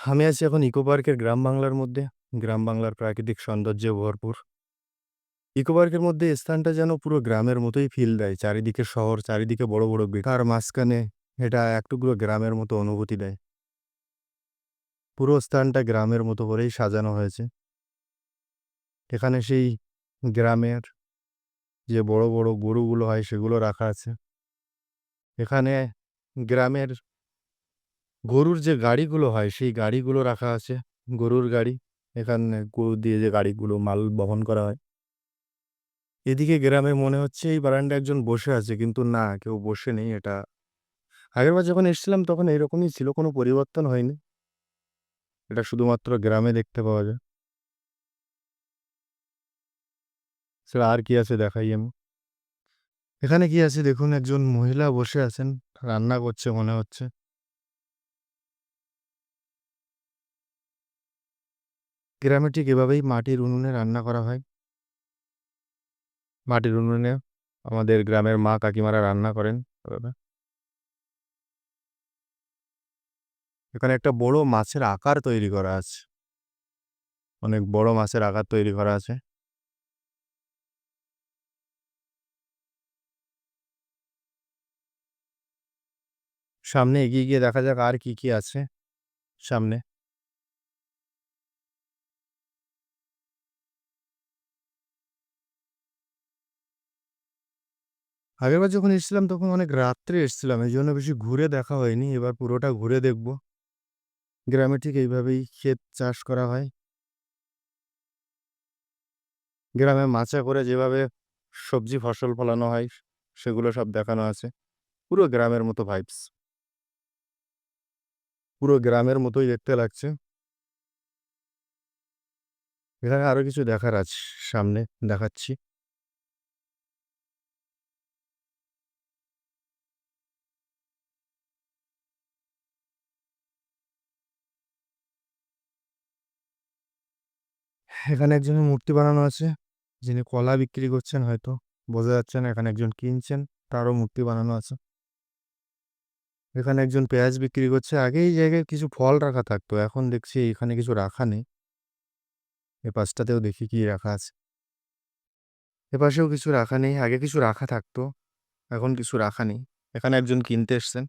আমি আছি এখন ইকো পার্কের গ্রাম বাংলার মধ্যে। গ্রাম বাংলার প্রাকৃতিক সৌন্দর্যে ভরপুর। ইকো পার্কের মধ্যে স্থানটা যেন পুরো গ্রামের মতোই ফিল দেয়। চারিদিকে শহর, চারিদিকে বড়, বড়। তার মাঝখানে এটা এক টুকরো গ্রামের মতো অনুভূতি দেয়। পুরো স্থানটা গ্রামের মতো করেই সাজানো হয়েছে। এখানে সেই গ্রামের যে বড়, বড় গরুগুলো হয় সেগুলো রাখা আছে। এখানে গ্রামের গরুর যে গাড়িগুলো হয়, সেই গাড়িগুলো রাখা আছে। গরুর গাড়ি। এখানে গরু দিয়ে যে গাড়িগুলো, মাল বহন করা হয়। এদিকে গ্রামে মনে হচ্ছে এই বারান্দায় একজন বসে আছে, কিন্তু না, কেউ বসে নেই এটা আগেরবার যখন এসেছিলাম, তখন এরকমই ছিল, কোনো পরিবর্তন হয়নি। এটা শুধুমাত্র গ্রামে দেখতে পাওয়া যায়। এছাড়া আর কি আছে দেখাই আমি। এখানে কি আছে দেখুন, একজন মহিলা বসে আছেন। রান্না করছে মনে হচ্ছে। গ্রামে ঠিক এভাবেই মাটির উনুনে রান্না করা হয়। মাটির উনুনে আমাদের গ্রামের মা কাকিমারা রান্না করেন। এখানে একটা বড় মাছের আকার তৈরি করা আছে। অনেক বড় মাছের আকার তৈরি করা আছে। সামনে এগিয়ে গিয়ে দেখা যাক আর কি, কি আছে সামনে। আগেরবার যখন এসেছিলাম তখন অনেক রাত্রে এসেছিলাম। এই জন্য বেশি ঘুরে দেখা হয়নি। এবার পুরোটা ঘুরে দেখব। গ্রামে ঠিক এইভাবেই ক্ষেত চাষ করা হয়। গ্রামে মাচা করে যেভাবে সবজি, ফসল ফলানো হয়, সেগুলো সব দেখানো আছে। পুরো গ্রামের মতো ভাইবস। পুরো গ্রামের মতোই দেখতে লাগছে। এখানে আরও কিছু দেখার আছে, সামনে দেখাচ্ছি। এখানে একজনের মূর্তি বানানো আছে। যিনি কলা বিক্রি করছেন হয়তো। বোঝা যাচ্ছে না। এখানে একজন কিনছেন। তারও মূর্তি বানানো আছে। এখানে একজন পেঁয়াজ বিক্রি করছে। আগে এই জায়গায় কিছু ফল রাখা থাকতো। এখন দেখছি এখানে কিছু রাখা নেই। এপাশটাতেও দেখি কি রাখা আছে। এপাশেও কিছু রাখা নেই। আগে কিছু রাখা থাকতো। এখন কিছু রাখা নেই। এখানে একজন কিনতে এসছেন।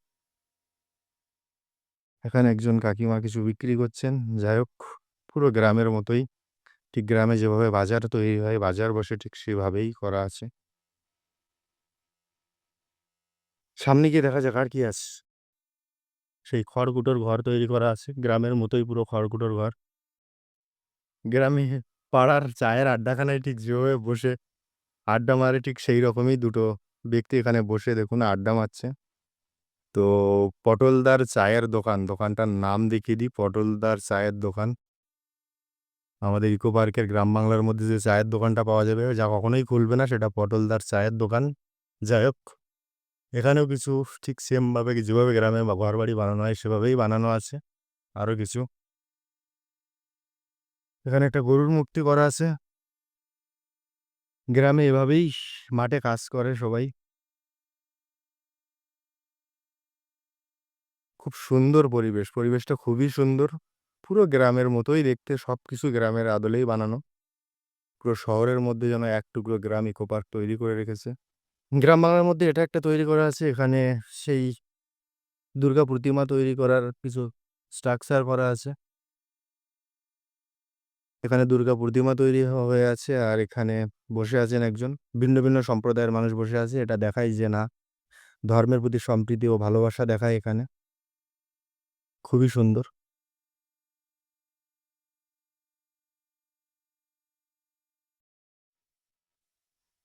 এখানে একজন কাকিমা কিছু বিক্রি করছেন। যাই হোক, পুরো গ্রামের মতোই। ঠিক গ্রামে যেভাবে বাজার তৈরি হয়, বাজার বসে ঠিক সেভাবেই করা আছে। সামনে গিয়ে দেখা যাক আর কি আছে। সেই খড়কুটোর ঘর তৈরি করা আছে। গ্রামের মতোই পুরো খড়কুটোর ঘর। গ্রামে পাড়ার চায়ের আড্ডাখানায় ঠিক যেভাবে বসে আড্ডা মারে ঠিক সেই রকমই দুটো ব্যক্তি এখানে বসে দেখুন আড্ডা মারছে। তো পটলদার চায়ের দোকান। দোকানটার নাম দেখিয়ে দিই, পটলদার চায়ের দোকান। আমাদের ইকো পার্কের গ্রাম বাংলার মধ্যে যে চায়ের দোকানটা পাওয়া যাবে, যা কখনোই খুলবে না, সেটা পটলদার চায়ের দোকান। যাই হোক, এখানেও কিছু ঠিক সেমভাবে যেভাবে গ্রামে বা ঘরবাড়ি বানানো হয়, সেভাবেই বানানো আছে। আরও কিছু। এখানে একটা গরুর মুক্তি করা আছে। গ্রামে এভাবেই মাঠে কাজ করে সবাই। খুব সুন্দর পরিবেশ। পরিবেশটা খুবই সুন্দর। পুরো গ্রামের মতোই দেখতে সব কিছু গ্রামের আদলেই বানানো। পুরো শহরের মধ্যে যেন এক টুকরো গ্রাম ইকো পার্ক তৈরি করে রেখেছে। গ্রাম বাংলার মধ্যে এটা একটা তৈরি করা আছে। এখানে সেই দুর্গা প্রতিমা তৈরি করার কিছু স্ট্রাকচার করা আছে। এখানে দুর্গা প্রতিমা তৈরি হয়ে আছে আর এখানে বসে আছেন একজন। ভিন্ন, ভিন্ন সম্প্রদায়ের মানুষ বসে আছে। এটা দেখায় যে না ধর্মের প্রতি সম্প্রীতি ও ভালোবাসা দেখায় এখানে। খুবই সুন্দর।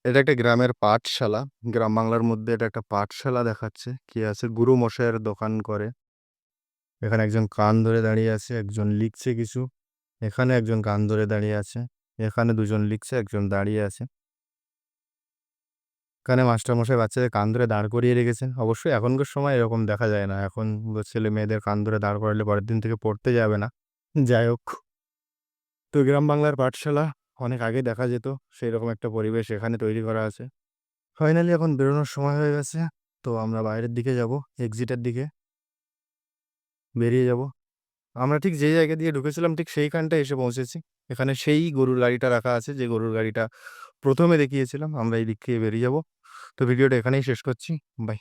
এটা একটা গ্রামের পাঠশালা। গ্রাম বাংলার মধ্যে এটা একটা পাঠশালা দেখাচ্ছে। কি আছে গুরু মশাইয়ের দোকান করে। এখানে একজন কান ধরে দাঁড়িয়ে আছে। একজন লিখছে কিছু। এখানে একজন কান ধরে দাঁড়িয়ে আছে। এখানে দুজন লিখছে, একজন দাঁড়িয়ে আছে। এখানে মাস্টারমশাই বাচ্চাদের কান ধরে দাঁড় করিয়ে রেখেছেন। অবশ্যই এখনকার সময় এরকম দেখা যায় না। এখন ছেলে-মেয়েদের কান ধরে দাঁড় করালে পরের দিন থেকে পড়তে যাবে না। যাই হোক। তো গ্রাম বাংলার পাঠশালা অনেক আগে দেখা যেত। সেই রকম একটা পরিবেশ এখানে তৈরি করা আছে। ফাইনালি এখন বেরোনোর সময় হয়ে গেছে। তো আমরা বাইরের দিকে যাব। এক্সিটের দিকে। বেরিয়ে যাব। আমরা ঠিক যে জায়গা দিয়ে ঢুকেছিলাম, ঠিক সেইখানটায় এসে পৌঁছেছি। এখানে সেই গরুর গাড়িটা রাখা আছে, যে গরুর গাড়িটা প্রথমে দেখিয়েছিলাম। আমরা এই দিক থেকে বেরিয়ে যাব। তো ভিডিওটা এখানেই শেষ করছি। বাই।